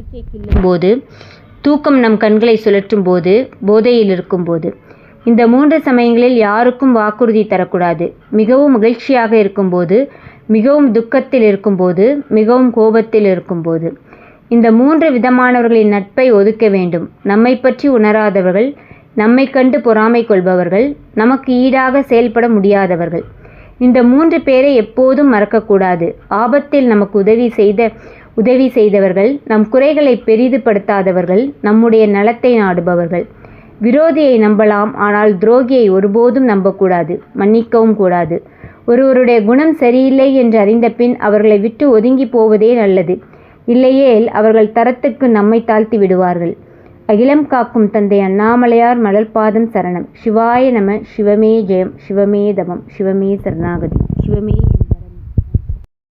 எந்த கிள்ளும் போது தூக்கம் நம் கண்களை சுழற்றும் போது போதையில் இருக்கும்போது. இந்த மூன்று சமயங்களில் யாருக்கும் வாக்குறுதி தரக்கூடாது. மிகவும் மகிழ்ச்சியாக இருக்கும்போது மிகவும் துக்கத்தில் இருக்கும்போது மிகவும் கோபத்தில் இருக்கும்போது. இந்த மூன்று விதமானவர்களின் நட்பை ஒதுக்க வேண்டும். நம்மை பற்றி உணராதவர்கள் நம்மை கண்டு பொறாமை கொள்பவர்கள் நமக்கு ஈடாக செயல்பட முடியாதவர்கள். இந்த மூன்று பேரை எப்போதும் மறக்கக்கூடாது. ஆபத்தில் நமக்கு உதவி செய்த உதவி செய்தவர்கள் நம் குறைகளை பெரிதுபடுத்தாதவர்கள் நம்முடைய நலத்தை நாடுபவர்கள். விரோதியை நம்பலாம் ஆனால் துரோகியை ஒருபோதும் நம்பக்கூடாது மன்னிக்கவும் கூடாது. ஒருவருடைய குணம் சரியில்லை என்று அறிந்த பின் அவர்களை விட்டு ஒதுங்கி போவதே நல்லது. இல்லையேல் அவர்கள் தரத்துக்கு நம்மை தாழ்த்தி விடுவார்கள். அகிலம் காக்கும் தந்தை அண்ணாமலையார் மலர்பாதம் சரணம். சிவாய நம சிவமே ஜெயம் சிவமே தமம் சிவமே சரணாகதி சிவமே